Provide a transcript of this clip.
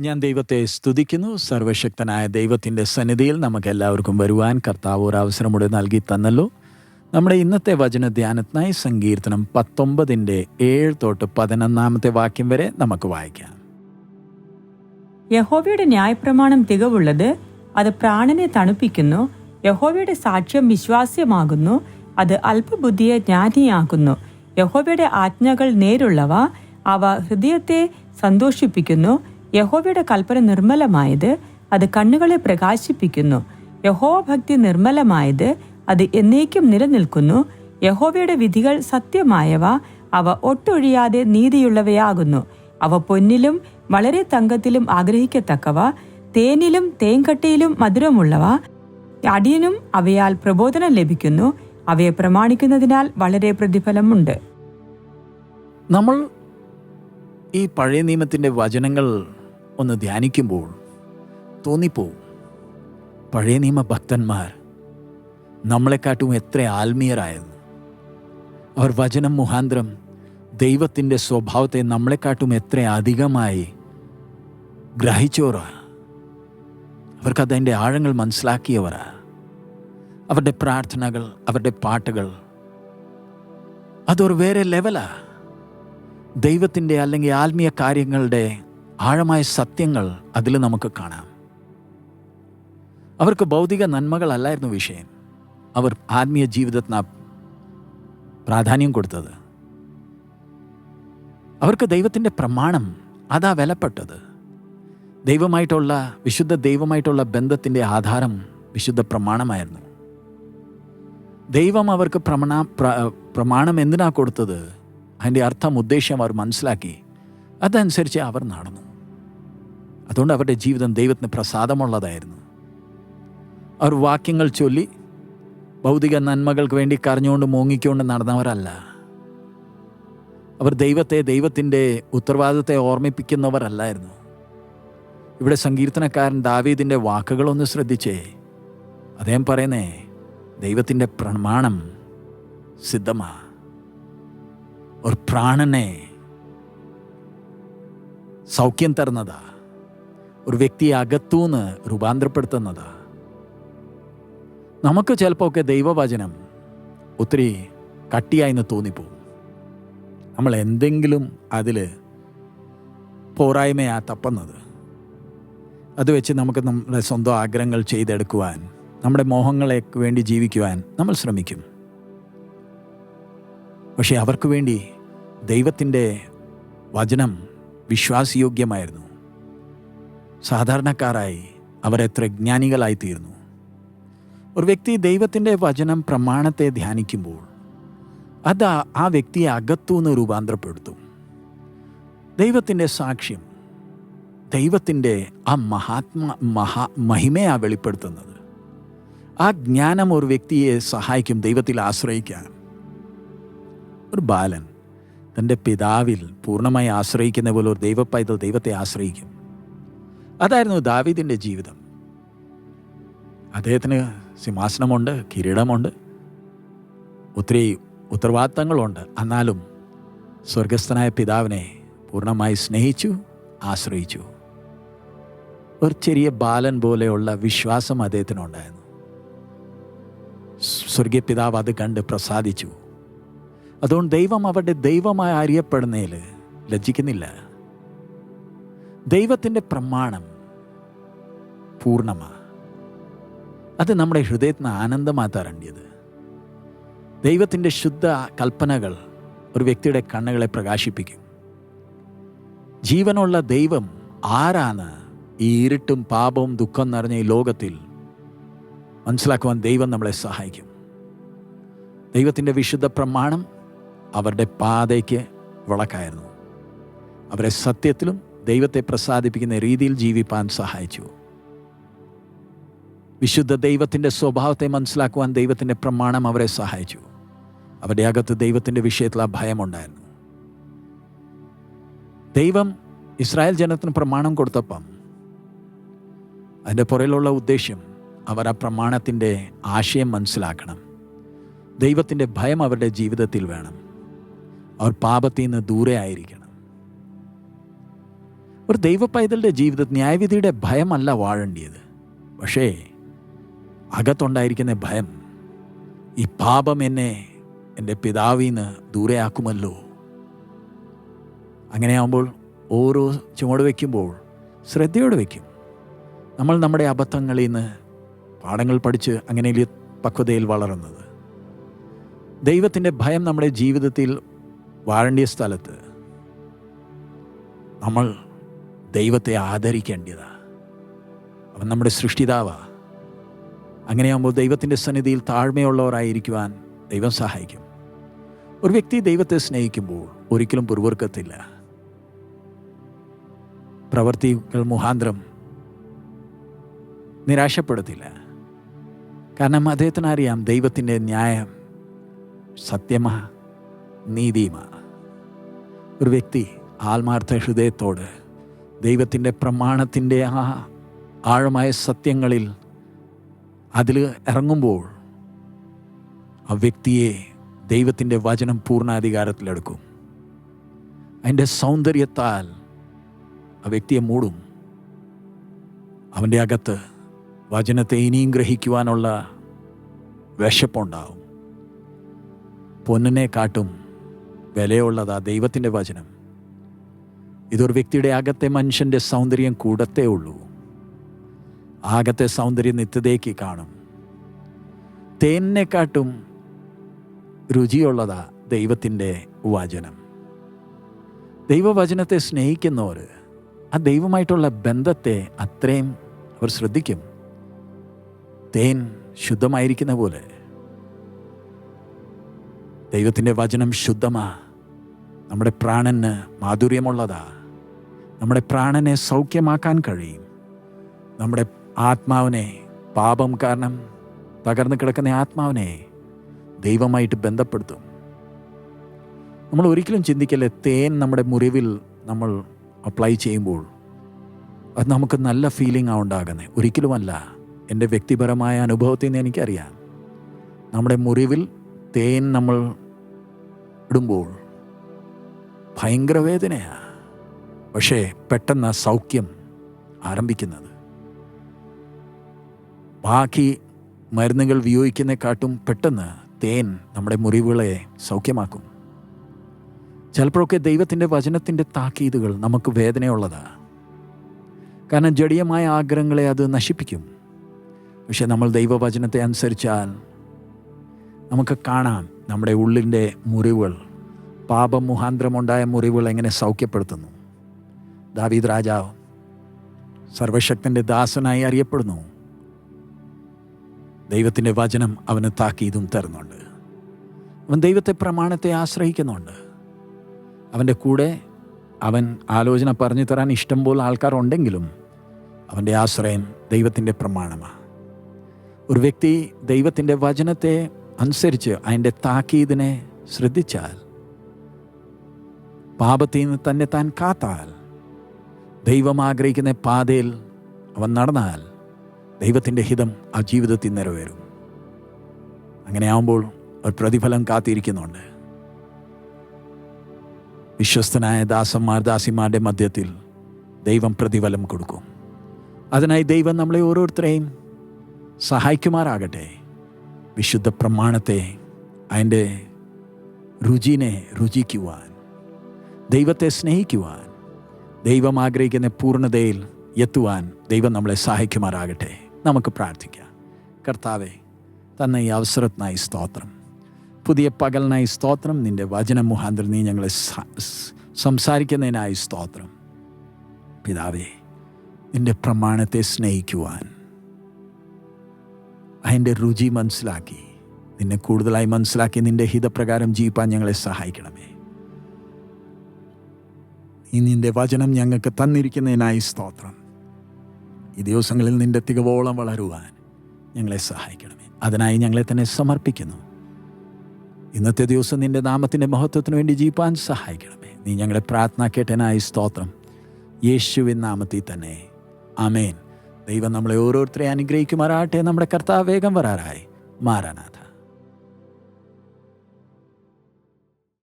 ഞാൻ ദൈവത്തെ സ്തുതിക്കുന്നു. സർവശക്തനായ ദൈവത്തിന്റെ സന്നിധിയിൽ നമുക്ക് എല്ലാവർക്കും വരുവാൻ കർത്താവ് ഒരു അവസരം കൂടെ നൽകി തന്നല്ലോ. നമ്മുടെ ഇന്നത്തെ വചന ധ്യാനത്തിനായി സങ്കീർത്തനം പത്തൊമ്പതിന്റെ ഏഴ് തൊട്ട് പതിനൊന്നാമത്തെ വാക്യം വരെ നമുക്ക് വായിക്കാം. യഹോവയുടെ ന്യായപ്രമാണം തികവുള്ളത് അത് പ്രാണനെ തണുപ്പിക്കുന്നു യഹോവയുടെ സാക്ഷ്യം വിശ്വാസ്യമാകുന്നു അത് അല്പബുദ്ധിയെ ജ്ഞാനിയാക്കുന്നു. യഹോവയുടെ ആജ്ഞകൾ നേരുള്ളവ അവ ഹൃദയത്തെ സന്തോഷിപ്പിക്കുന്നു യഹോവയുടെ കൽപ്പന നിർമ്മലമായത് അത് കണ്ണുകളെ പ്രകാശിപ്പിക്കുന്നു. യഹോവ ഭക്തി നിർമ്മലമായത് അത് എന്നേക്കും നിലനിൽക്കുന്നു. യഹോവയുടെ വിധികൾ സത്യമായവ അവ ഒട്ടൊഴിയാതെ നീതിയുള്ളവയാകുന്നു. അവ പൊന്നിലും വളരെ തങ്കത്തിലും ആഗ്രഹിക്കത്തക്കവ. തേനിലും തേൻകട്ടയിലും മധുരമുള്ളവ. അടിയനും അവയാൽ പ്രബോധനം ലഭിക്കുന്നു. അവയെ പ്രമാണിക്കുന്നതിനാൽ വളരെ പ്രതിഫലമുണ്ട്. നമ്മൾ ഈ പഴയ നിയമത്തിന്റെ വചനങ്ങൾ ഒന്ന് ധ്യാനിക്കുമ്പോൾ തോന്നിപ്പോവും. പഴയ നിയമ ഭക്തന്മാർ നമ്മളെക്കാട്ടും എത്ര ആത്മീയരായിരുന്നു അവർ വചനം മുഖാന്തരം ദൈവത്തിന്റെ സ്വഭാവത്തെ നമ്മളെക്കാട്ടും എത്ര അധികമായി ഗ്രഹിച്ചവരാ. അവർക്കതിന്റെ ആഴങ്ങൾ മനസ്സിലാക്കിയവരാ. അവരുടെ പ്രാർത്ഥനകൾ അവരുടെ പാട്ടുകൾ. അതൊരു വേറെ ലെവലാ ദൈവത്തിന്റെ അല്ലെങ്കിൽ ആത്മീയ കാര്യങ്ങളുടെ ആഴമായ സത്യങ്ങൾ അതിൽ നമുക്ക് കാണാം. അവർക്ക് ഭൗതിക നന്മകളല്ലായിരുന്നു വിഷയം. അവർ ആത്മീയ ജീവിതത്തിന് പ്രാധാന്യം കൊടുത്തത്. അവർക്ക് ദൈവത്തിന്റെ പ്രമാണം അതാ വിലപ്പെട്ടത്. ദൈവമായിട്ടുള്ള വിശുദ്ധ ദൈവമായിട്ടുള്ള ബന്ധത്തിന്റെ ആധാരം വിശുദ്ധ പ്രമാണമായിരുന്നു. ദൈവം അവർക്ക് പ്രമണ പ്ര- പ്രമാണം എന്തിനാ കൊടുത്തത്? അതിന്റെ അർത്ഥം ഉദ്ദേശ്യം അവർ മനസ്സിലാക്കി. അതനുസരിച്ച് അവർ നടന്നു. അതുകൊണ്ട് അവരുടെ ജീവിതം ദൈവത്തിന് പ്രസാദമുള്ളതായിരുന്നു. അവർ വാക്യങ്ങൾ ചൊല്ലി ഭൗതിക നന്മകൾക്ക് വേണ്ടി കരഞ്ഞുകൊണ്ട് മൂങ്ങിക്കൊണ്ട് നടന്നവരല്ല. അവർ ദൈവത്തെ ദൈവത്തിന്റെ ഉത്തരവാദിത്തത്തെ ഓർമ്മിപ്പിക്കുന്നവരല്ലായിരുന്നു. ഇവിടെ സങ്കീർത്തനക്കാരൻ ദാവീദിന്റെ വാക്കുകളൊന്ന് ശ്രദ്ധിച്ചേ. അദ്ദേഹം പറയുന്നേ ദൈവത്തിന്റെ പ്രമാണം സിദ്ധമാ. ഒരു പ്രാണനെ സൗഖ്യം തരുന്നതാ. ഒരു വ്യക്തിയെ അകത്തുനിന്ന് രൂപാന്തരപ്പെടുത്തുന്നത്. നമുക്ക് ചിലപ്പോഴൊക്കെ ദൈവവചനം ഒത്തിരി കട്ടിയായിന്ന് തോന്നിപ്പോവും. നമ്മൾ എന്തെങ്കിലും അതിൽ പോരായ്മയാ തപ്പുന്നത്. അത് വെച്ച് നമുക്ക് നമ്മുടെ സ്വന്തം ആഗ്രഹങ്ങൾ ചെയ്തെടുക്കുവാൻ നമ്മുടെ മോഹങ്ങളെ വേണ്ടി ജീവിക്കുവാൻ നമ്മൾ ശ്രമിക്കും. പക്ഷേ അവർക്ക് വേണ്ടി ദൈവത്തിന്റെ വചനം വിശ്വാസയോഗ്യമായിരുന്നു. സാധാരണക്കാരായി അവരെത്ര തീർന്നു ഒരു വ്യക്തി ദൈവത്തിന്റെ വചനം പ്രമാണത്തെ ധ്യാനിക്കുമ്പോൾ അത് ആ- വ്യക്തിയെ അകത്തുനിന്ന് രൂപാന്തരപ്പെടുത്തും. ദൈവത്തിന്റെ സാക്ഷ്യം ദൈവത്തിന്റെ ആ മഹാത്മാ മഹാ മഹിമയാ വെളിപ്പെടുത്തുന്നത്. ആ ജ്ഞാനം ഒരു വ്യക്തിയെ സഹായിക്കും ദൈവത്തിൽ ആശ്രയിക്കാൻ. ഒരു ബാലൻ തന്റെ പിതാവിൽ പൂർണമായി ആശ്രയിക്കുന്ന പോലെ ഒരു ദൈവപ്പൈതൽ ദൈവത്തെ ആശ്രയിക്കും. അതായിരുന്നു ദാവീദിന്റെ ജീവിതം. അദ്ദേഹത്തിന് സിംഹാസനമുണ്ട് കിരീടമുണ്ട് ഒത്തിരി ഉത്തരവാദിത്തങ്ങളുണ്ട്. എന്നാലും സ്വർഗസ്ഥനായ പിതാവിനെ പൂർണമായി സ്നേഹിച്ചു ആശ്രയിച്ചു. ഒരു ചെറിയ ബാലൻ പോലെയുള്ള വിശ്വാസം അദ്ദേഹത്തിനുണ്ടായിരുന്നു. സ്വർഗീയ പിതാവ് അത് കണ്ട് പ്രസാദിച്ചു. അതുകൊണ്ട് ദൈവം അവരുടെ ദൈവമായി അറിയപ്പെടുന്നതിൽ ലജ്ജിക്കുന്നില്ല. ദൈവത്തിന്റെ പ്രമാണം പൂർണമാണ്. അത് നമ്മുടെ ഹൃദയത്തിന് ആനന്ദമാ തരേണ്ടത് ദൈവത്തിന്റെ ശുദ്ധ കൽപ്പനകൾ ഒരു വ്യക്തിയുടെ കണ്ണുകളെ പ്രകാശിപ്പിക്കും. ജീവനുള്ള ദൈവം ആരാണ്? ഈ ഇരുട്ടും പാപവും ദുഃഖം നിറഞ്ഞ ഈ ലോകത്തിൽ മനസ്സിലാക്കുവാൻ ദൈവം നമ്മളെ സഹായിക്കും. ദൈവത്തിന്റെ വിശുദ്ധ പ്രമാണം അവരുടെ പാതയ്ക്ക് വിളക്കായിരുന്നു. അവരെ സത്യത്തിലും ദൈവത്തെ പ്രസാദിപ്പിക്കുന്ന രീതിയിൽ ജീവിപ്പാൻ സഹായിച്ചു. വിശുദ്ധ ദൈവത്തിന്റെ സ്വഭാവത്തെ മനസ്സിലാക്കുവാൻ ദൈവത്തിന്റെ പ്രമാണം അവരെ സഹായിച്ചു. അവരുടെ അകത്ത് ദൈവത്തിന്റെ വിഷയത്തിൽ ആ ഭയമുണ്ടായിരുന്നു ദൈവം ഇസ്രായേൽ ജനത്തിന് പ്രമാണം കൊടുത്തപ്പം അതിന്റെ പുറയിലുള്ള ഉദ്ദേശ്യം അവർ ആ പ്രമാണത്തിന്റെ ആശയം മനസ്സിലാക്കണം. ദൈവത്തിന്റെ ഭയം അവരുടെ ജീവിതത്തിൽ വേണം. അവർ പാപത്തിൽ നിന്ന് ദൂരെ ആയിരിക്കണം. ഒരു ദൈവ പൈതലിന്റെ ജീവിതത്തിൽ ന്യായവിധിയുടെ ഭയമല്ല വാഴേണ്ടിയത്. പക്ഷേ അകത്തുണ്ടായിരിക്കുന്ന ഭയം ഈ പാപം എന്നെ എന്റെ പിതാവിൽ നിന്ന് ദൂരെയാക്കുമല്ലോ. അങ്ങനെയാകുമ്പോൾ ഓരോ ചുമട് വയ്ക്കുമ്പോൾ ശ്രദ്ധയോടെ വയ്ക്കും. നമ്മൾ നമ്മുടെ അബദ്ധങ്ങളിൽ നിന്ന് പാഠങ്ങൾ പഠിച്ച് അങ്ങനെ പക്വതയിൽ വളരുന്നത് ദൈവത്തിന്റെ ഭയം നമ്മുടെ ജീവിതത്തിൽ വാഴേണ്ടിയ സ്ഥലത്ത് നമ്മൾ ദൈവത്തെ ആദരിക്കേണ്ടതാ. അവൻ നമ്മുടെ സൃഷ്ടിതാവാ. അങ്ങനെയാകുമ്പോൾ ദൈവത്തിന്റെ സന്നിധിയിൽ താഴ്മയുള്ളവരായിരിക്കുവാൻ ദൈവം സഹായിക്കും. ഒരു വ്യക്തി ദൈവത്തെ സ്നേഹിക്കുമ്പോൾ ഒരിക്കലും പുറവർക്കത്തില്ല പ്രവർത്തികൾ മുഖാന്തരം നിരാശപ്പെടുത്തില്ല. കാരണം അദ്ദേഹത്തിന് അറിയാം ദൈവത്തിന്റെ ന്യായം സത്യമാ നീതിയുമാ. ഒരു വ്യക്തി ആത്മാർത്ഥ ഹൃദയത്തോട് ദൈവത്തിന്റെ പ്രമാണത്തിന്റെ ആ ആഴമായ സത്യങ്ങളിൽ അതിൽ ഇറങ്ങുമ്പോൾ ആ വ്യക്തിയെ ദൈവത്തിന്റെ വചനം പൂർണാധികാരത്തിലെടുക്കും. അതിന്റെ സൗന്ദര്യത്താൽ ആ വ്യക്തിയെ മൂടും. അവന്റെ അകത്ത് വചനത്തെ ഇനിയും ഗ്രഹിക്കുവാനുള്ള വിശപ്പുണ്ടാവും പൊന്നിനെ കാട്ടും വിലയുള്ളതാ ദൈവത്തിന്റെ വചനം. ഇതൊരു വ്യക്തിയുടെ അകത്തെ മനുഷ്യന്റെ സൗന്ദര്യം കൂടത്തേ ഉള്ളൂ. ആകത്തെ സൗന്ദര്യം നിത്യതയ്ക്ക് കാണും. തേനിനെക്കാട്ടും രുചിയുള്ളതാ ദൈവത്തിന്റെ വചനം. ദൈവവചനത്തെ സ്നേഹിക്കുന്നവർ ആ ദൈവമായിട്ടുള്ള ബന്ധത്തെ അത്രയും അവർ ശ്രദ്ധിക്കും. തേൻ ശുദ്ധമായിരിക്കുന്ന പോലെ ദൈവത്തിന്റെ വചനം ശുദ്ധമാ. നമ്മുടെ പ്രാണന് മാധുര്യമുള്ളതാ. നമ്മുടെ പ്രാണനെ സൗഖ്യമാക്കാൻ കഴിയും. നമ്മുടെ ആത്മാവിനെ പാപം കാരണം തകർന്നു കിടക്കുന്ന ആത്മാവിനെ ദൈവമായിട്ട് ബന്ധപ്പെടുത്തും. നമ്മൾ ഒരിക്കലും ചിന്തിക്കല്ലേ തേൻ നമ്മുടെ മുറിവിൽ നമ്മൾ അപ്ലൈ ചെയ്യുമ്പോൾ അത് നമുക്ക് നല്ല ഫീലിംഗ് ആ ഉണ്ടാകുന്നത് ഒരിക്കലുമല്ല. എന്റെ വ്യക്തിപരമായ അനുഭവത്തിൽ നിന്ന് എനിക്കറിയാം. നമ്മുടെ മുറിവിൽ തേൻ നമ്മൾ ഇടുമ്പോൾ ഭയങ്കര വേദനയാണ് പക്ഷേ പെട്ടെന്ന് സൗഖ്യം ആരംഭിക്കുന്നത്. ബാക്കി മരുന്നുകൾ വിയോഗിക്കുന്നതിനെക്കാട്ടും പെട്ടെന്ന് തേൻ നമ്മുടെ മുറിവുകളെ സൗഖ്യമാക്കും. ചിലപ്പോഴൊക്കെ ദൈവത്തിന്റെ വചനത്തിന്റെ താക്കീതുകൾ നമുക്ക് വേദനയുള്ളതാണ് കാരണം ജടീയമായ ആഗ്രഹങ്ങളെ അത് നശിപ്പിക്കും. പക്ഷെ നമ്മൾ ദൈവവചനത്തെ അനുസരിച്ചാൽ നമുക്ക് കാണാം നമ്മുടെ ഉള്ളിന്റെ മുറിവുകൾ പാപം മുഖാന്തരമുണ്ടായ മുറിവുകൾ എങ്ങനെ സൗഖ്യപ്പെടുത്തുന്നു? ദാവീദ് രാജാവ് സർവശക്തന്റെ ദാസനായി അറിയപ്പെടുന്നു. ദൈവത്തിന്റെ വചനം അവന് താക്കീതും തരുന്നുണ്ട്. അവൻ ദൈവത്തെ പ്രമാണത്തെ ആശ്രയിക്കുന്നുണ്ട്. അവന്റെ കൂടെ അവൻ ആലോചന പറഞ്ഞു തരാൻ ഇഷ്ടം പോലെ ആൾക്കാരുണ്ടെങ്കിലും അവന്റെ ആശ്രയം ദൈവത്തിന്റെ പ്രമാണമാണ് ഒരു വ്യക്തി ദൈവത്തിന്റെ വചനത്തെ അനുസരിച്ച് അതിന്റെ താക്കീതിനെ ശ്രദ്ധിച്ചാൽ പാപത്തിൽ നിന്ന് തന്നെ താൻ കാത്താൽ. ദൈവം ആഗ്രഹിക്കുന്ന പാതയിൽ അവൻ നടന്നാൽ ദൈവത്തിന്റെ ഹിതം ആ ജീവിതത്തിൽ നിറവേറും. അങ്ങനെയാവുമ്പോൾ ഒരു പ്രതിഫലം കാത്തിരിക്കുന്നുണ്ട്. വിശ്വസ്തനായ ദാസന്മാർ ദാസിമാരുടെ മധ്യത്തിൽ ദൈവം പ്രതിഫലം കൊടുക്കും. അതിനായി ദൈവം നമ്മളെ ഓരോരുത്തരെയും സഹായിക്കുമാറാകട്ടെ. വിശുദ്ധ പ്രമാണത്തെ അതിന്റെ രുചിനെ രുചിക്കുവാൻ ദൈവത്തെ സ്നേഹിക്കുവാൻ ദൈവം ആഗ്രഹിക്കുന്ന പൂർണതയിൽ എത്തുവാൻ ദൈവം നമ്മളെ സഹായിക്കുമാറാകട്ടെ. നമുക്ക് പ്രാർത്ഥിക്കാം. കർത്താവെ തന്ന ഈ അവസരത്തിനായി സ്തോത്രം. പുതിയ പകലിനായി സ്തോത്രം. നിന്റെ വചനം മുഖാന്തരം നീ ഞങ്ങളെ സംസാരിക്കുന്നതിനായി സ്തോത്രം. പിതാവേ നിന്റെ പ്രമാണത്തെ സ്നേഹിക്കുവാൻ അതിന്റെ രുചി മനസ്സിലാക്കി നിന്നെ കൂടുതലായി മനസ്സിലാക്കി നിന്റെ ഹിതപ്രകാരം ജീവിപ്പാൻ ഞങ്ങളെ സഹായിക്കണമേ. ഈ നിന്റെ വചനം ഞങ്ങൾക്ക് തന്നിരിക്കുന്നതിനായി സ്തോത്രം. ഈ ദിവസങ്ങളിൽ നിന്റെ തികവോളം വളരുവാൻ ഞങ്ങളെ സഹായിക്കണമേ. അതിനായി ഞങ്ങളെ തന്നെ സമർപ്പിക്കുന്നു. ഇന്നത്തെ ദിവസം നിന്റെ നാമത്തിന്റെ മഹത്വത്തിന് വേണ്ടി ജീവിപ്പാൻ സഹായിക്കണമേ. നീ ഞങ്ങളെ പ്രാർത്ഥന കേട്ടനായി സ്തോത്രം. യേശുവിൻ നാമത്തിൽ തന്നെ. അമേൻ ദൈവം നമ്മളെ ഓരോരുത്തരെ അനുഗ്രഹിക്കുമാറാട്ടെ നമ്മുടെ കർത്താവ് വേഗം വരാറായി. മാറാനാഥ.